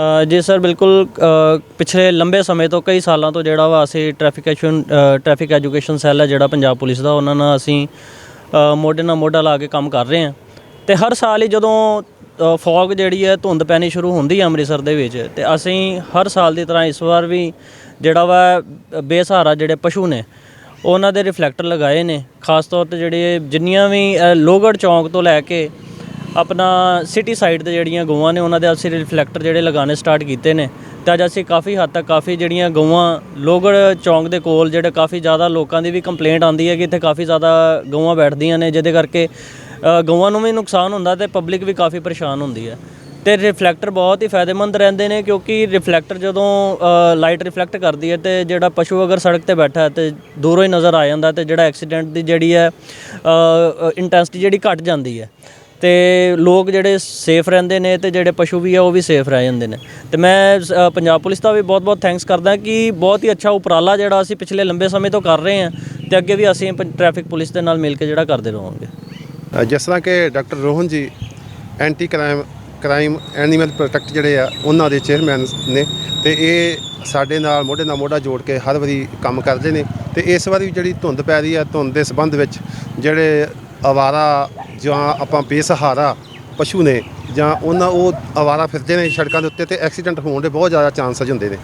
ਅ, ਜੀ ਸਰ ਬਿਲਕੁਲ ਪਿਛਲੇ ਲੰਬੇ ਸਮੇਂ ਤੋਂ ਕਈ ਸਾਲਾਂ ਤੋਂ ਜਿਹੜਾ ਵਾ ਅਸੀਂ traffic action traffic education cell ਹੈ ਜਿਹੜਾ ਪੰਜਾਬ ਪੁਲਿਸ ਦਾ ਉਹਨਾਂ ਨਾਲ ਅਸੀਂ ਮੋਢੇ ਨਾਲ ਮੋਢਾ ਲਾ ਕੇ ਕੰਮ ਕਰ ਰਹੇ ਹਾਂ। ਤੇ ਹਰ ਸਾਲ ਹੀ ਜਦੋਂ ਫੌਗ ਜਿਹੜੀ ਹੈ ਧੁੰਦ ਪੈਣੀ ਸ਼ੁਰੂ ਹੁੰਦੀ ਹੈ ਅੰਮ੍ਰਿਤਸਰ ਦੇ ਵਿੱਚ ਤੇ ਅਸੀਂ ਹਰ ਸਾਲ ਦੀ ਤਰ੍ਹਾਂ ਇਸ ਵਾਰ ਵੀ ਜਿਹੜਾ ਵਾ ਬੇਸਹਾਰਾ ਜਿਹੜੇ ਪਸ਼ੂ ਨੇ ਉਹਨਾਂ ਦੇ ਰਿਫਲੈਕਟਰ ਲਗਾਏ ਨੇ ਖਾਸ ਤੌਰ ਤੇ ਜਿਹੜੇ ਜਿੰਨੀਆਂ ਵੀ ਅ, ਲੋਹਗੜ੍ਹ ਚੌਂਕ ਤੋਂ ਲੈ ਕੇ ਆਪਣਾ ਸਿਟੀ ਸਾਈਡ ਤੇ ਜਿਹੜੀਆਂ ਗਊਆਂ ਨੇ, ਉਹਨਾਂ ਦੇ ਅਸੀਂ ਰਿਫਲੈਕਟਰ ਜਿਹੜੇ ਲਗਾਉਣੇ ਸਟਾਰਟ ਕੀਤੇ ਨੇ। ਤੇ ਅੱਜ ਅਸੀਂ ਕਾਫੀ ਹੱਦ ਤੱਕ ਕਾਫੀ ਜਿਹੜੀਆਂ ਗਊਆਂ, ਲੋਗੜ ਚੌਂਕ ਦੇ ਕੋਲ ਜਿਹੜੇ ਕਾਫੀ ਜ਼ਿਆਦਾ ਲੋਕਾਂ ਦੀ ਵੀ ਕੰਪਲੇਂਟ ਆਉਂਦੀ ਹੈ ਕਿ ਇੱਥੇ ਕਾਫੀ ਜ਼ਿਆਦਾ ਗਊਆਂ ਬੈਠਦੀਆਂ ਨੇ, ਜਿਹਦੇ ਕਰਕੇ ਗਊਆਂ ਨੂੰ ਵੀ ਨੁਕਸਾਨ ਹੁੰਦਾ ਤੇ ਪਬਲਿਕ ਵੀ ਕਾਫੀ ਪਰੇਸ਼ਾਨ ਹੁੰਦੀ ਹੈ। ਤੇ ਰਿਫਲੈਕਟਰ ਬਹੁਤ ਹੀ ਫਾਇਦੇਮੰਦ ਰਹਿੰਦੇ ਨੇ, ਕਿਉਂਕਿ ਰਿਫਲੈਕਟਰ ਜਦੋਂ ਲਾਈਟ ਰਿਫਲੈਕਟ ਕਰਦੀ ਹੈ ਤੇ ਜਿਹੜਾ ਪਸ਼ੂ ਅਗਰ ਸੜਕ ਤੇ ਬੈਠਾ ਹੈ ਤੇ ਦੂਰੋਂ ਹੀ ਨਜ਼ਰ ਆ ਜਾਂਦਾ ਤੇ ਜਿਹੜਾ ਐਕਸੀਡੈਂਟ ਦੀ ਜਿਹੜੀ ਹੈ ਇੰਟੈਂਸਿਟੀ ਜਿਹੜੀ ਘਟ ਜਾਂਦੀ ਹੈ। ਤੇ ਲੋਕ ਜਿਹੜੇ ਸੇਫ ਰਹਿੰਦੇ ਨੇ ਤੇ ਜਿਹੜੇ ਪਸ਼ੂ ਵੀ ਆ ਉਹ ਵੀ ਸੇਫ ਰਹਿ ਜਾਂਦੇ ਨੇ। ਤੇ ਮੈਂ ਅ, ਪੰਜਾਬ ਪੁਲਿਸ ਦਾ ਵੀ ਬਹੁਤ-ਬਹੁਤ ਥੈਂਕਸ ਕਰਦਾ ਕਿ ਬਹੁਤ ਹੀ ਅੱਛਾ ਉਪਰਾਲਾ ਜਿਹੜਾ ਅਸੀਂ ਪਿਛਲੇ ਲੰਬੇ ਸਮੇਂ ਤੋਂ ਕਰ ਰਹੇ ਹਾਂ ਤੇ ਅੱਗੇ ਵੀ ਅਸੀਂ ਟ੍ਰੈਫਿਕ ਪੁਲਿਸ ਦੇ ਨਾਲ ਮਿਲ ਕੇ ਜਿਹੜਾ ਕਰਦੇ ਰਹਾਂਗੇ। ਅ, ਜਿਸ ਤਰ੍ਹਾਂ ਕਿ doctor Rohan ji anti crime crime animal protect ਜਿਹੜੇ ਆ ਉਹਨਾਂ ਦੇ ਚੇਅਰਮੈਨ ਨੇ ਤੇ ਇਹ ਸਾਡੇ ਨਾਲ ਮੋਢੇ ਨਾਲ ਮੋਢਾ ਜੋੜ ਕੇ ਹਰ ਵਾਰੀ ਕੰਮ ਕਰਦੇ ਨੇ ਤੇ ਇਸ ਵਾਰੀ ਵੀ ਜਿਹੜੀ ਧੁੰਦ ਪੈ ਰਹੀ ਆ ਧੁੰਦ ਦੇ ਸੰਬੰਧ ਵਿੱਚ ਜਿਹੜੇ ਅਵਾਰਾ ਜਾਂ ਆਪਾਂ ਬੇਸਹਾਰਾ ਪਸ਼ੂ ਨੇ ਜਾਂ ਉਹਨਾਂ ਉਹ ਅਵਾਰਾ ਫਿਰਦੇ ਨੇ ਸੜਕਾਂ ਦੇ ਉੱਤੇ ਤੇ ਐਕਸੀਡੈਂਟ ਹੋਣ ਦੇ ਬਹੁਤ ਜ਼ਿਆਦਾ ਚਾਂਸਸ ਹੁੰਦੇ ਨੇ।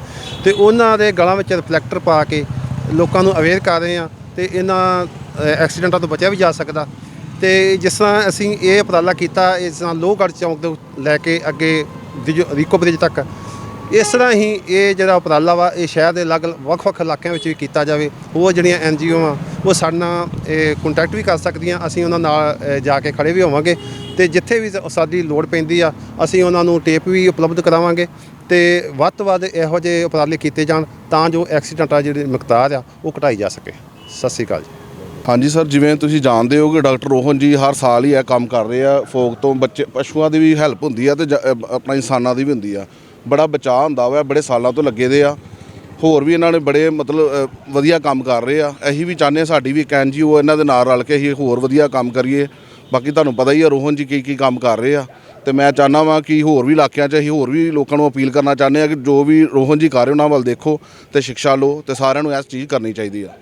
ਤੇ ਉਹਨਾਂ ਦੇ ਗਲਾਂ ਵਿੱਚ ਰਿਫਲੈਕਟਰ ਪਾ ਕੇ ਲੋਕਾਂ ਨੂੰ ਅਵੇਅਰ ਕਰ ਰਹੇ ਆ ਤੇ ਇਹਨਾਂ ਐਕਸੀਡੈਂਟਾਂ ਤੋਂ ਬਚਿਆ ਵੀ ਜਾ ਸਕਦਾ। ਤੇ ਜਿਸ ਤਰ੍ਹਾਂ ਅਸੀਂ ਇਹ ਉਪਰਾਲਾ ਕੀਤਾ, ਇਸ ਤਰ੍ਹਾਂ ਲੋਹਗੜ੍ਹ ਚੌਂਕ ਤੋਂ ਲੈ ਕੇ ਅੱਗੇ ਵਿਜੋ- ਰੀਕੋ ਬ੍ਰਿਜ ਤੱਕ ਇਸ ਤਰ੍ਹਾਂ ਹੀ ਇਹ ਜਿਹੜਾ ਉਪਰਾਲਾ ਵਾ ਇਹ ਸ਼ਹਿਰ ਦੇ ਅਲੱਗ ਵੱਖ-ਵੱਖ ਇਲਾਕਿਆਂ ਵਿੱਚ ਵੀ ਕੀਤਾ ਜਾਵੇ। ਉਹ ਜਿਹੜੀਆਂ ਐਨ ਜੀ ਓ ਆ ਉਹ ਸਾਡੇ ਨਾਲ ਇਹ ਕੰਟੈਕਟ ਵੀ ਕਰ ਸਕਦੀਆਂ ਅਸੀਂ ਉਹਨਾਂ ਨਾਲ ਜਾ ਕੇ ਖੜੇ ਵੀ ਹੋਵਾਂਗੇ। ਤੇ ਜਿੱਥੇ ਵੀ ਸਾਡੀ ਲੋੜ ਪੈਂਦੀ ਆ ਅਸੀਂ ਉਹਨਾਂ ਨੂੰ ਟੇਪ ਵੀ ਉਪਲਬਧ ਕਰਾਵਾਂਗੇ। ਤੇ ਵੱਧ ਤੋਂ ਵੱਧ ਇਹੋ ਜਿਹੇ ਉਪਰਾਲੇ ਕੀਤੇ ਜਾਣ ਤਾਂ ਜੋ ਐਕਸੀਡੈਂਟ ਆ ਜਿਹੜੀ ਮਿਕਦਾਰ ਆ ਉਹ ਘਟਾਈ ਜਾ ਸਕੇ। ਸਤਿ ਸ਼੍ਰੀ ਅਕਾਲ ਜੀ। ਹਾਂਜੀ ਸਰ ਜਿਵੇਂ ਤੁਸੀਂ ਜਾਣਦੇ ਹੋ ਕਿ ਡਾਕਟਰ ਰੋਹਨ ਜੀ ਹਰ ਸਾਲ ਹੀ ਇਹ ਕੰਮ ਕਰ ਰਹੇ ਆ ਫੋਕ ਤੋਂ ਬੱਚੇ ਪਸ਼ੂਆਂ ਦੀ ਵੀ ਹੈਲਪ ਹੁੰਦੀ ਆ ਤੇ ਜ- ਅ, ਆਪਣਾ ਇਨਸਾਨਾਂ ਦੀ ਵੀ ਹੁੰਦੀ ਆ। ਬੜਾ ਬਚਾਅ ਹੁੰਦਾ ਵਾ, ਬੜੇ ਸਾਲਾਂ ਤੋਂ ਲੱਗੇ ਦੇ ਆ। ਹੋਰ ਵੀ ਇਹਨਾਂ ਨੇ ਬੜੇ ਮਤਲਬ ਵਧੀਆ ਕੰਮ ਕਰ ਰਹੇ ਆ। ਅਸੀਂ ਵੀ ਚਾਹੁੰਦੇ ਹਾਂ ਸਾਡੀ ਵੀ ਇੱਕ ਐਨਜੀਓ ਇਹਨਾਂ ਦੇ ਨਾਲ ਰਲ ਕੇ ਅਸੀਂ ਹੋਰ ਵਧੀਆ ਕੰਮ ਕਰੀਏ। ਬਾਕੀ ਤੁਹਾਨੂੰ ਪਤਾ ਹੀ ਆ ਰੋਹਨ ਜੀ ਕੀ ਕੀ ਕੰਮ ਕਰ ਰਹੇ ਆ। ਤੇ ਮੈਂ ਚਾਹੁੰਦਾ ਵਾਂ ਕਿ ਹੋਰ ਵੀ ਇਲਾਕਿਆਂ 'ਚ ਅਸੀਂ ਹੋਰ ਵੀ ਲੋਕਾਂ ਨੂੰ ਅਪੀਲ ਕਰਨਾ ਚਾਹੁੰਦੇ ਆ ਕਿ ਜੋ ਵੀ ਰੋਹਨ ਜੀ ਕਰ ਰਹੇ, ਉਹਨਾਂ ਵੱਲ ਦੇਖੋ ਤੇ ਸਿੱਖਿਆ ਲਓ ਤੇ ਸਾਰਿਆਂ ਨੂੰ ਇਸ ਚੀਜ਼ ਕਰਨੀ ਚਾਹੀਦੀ ਆ।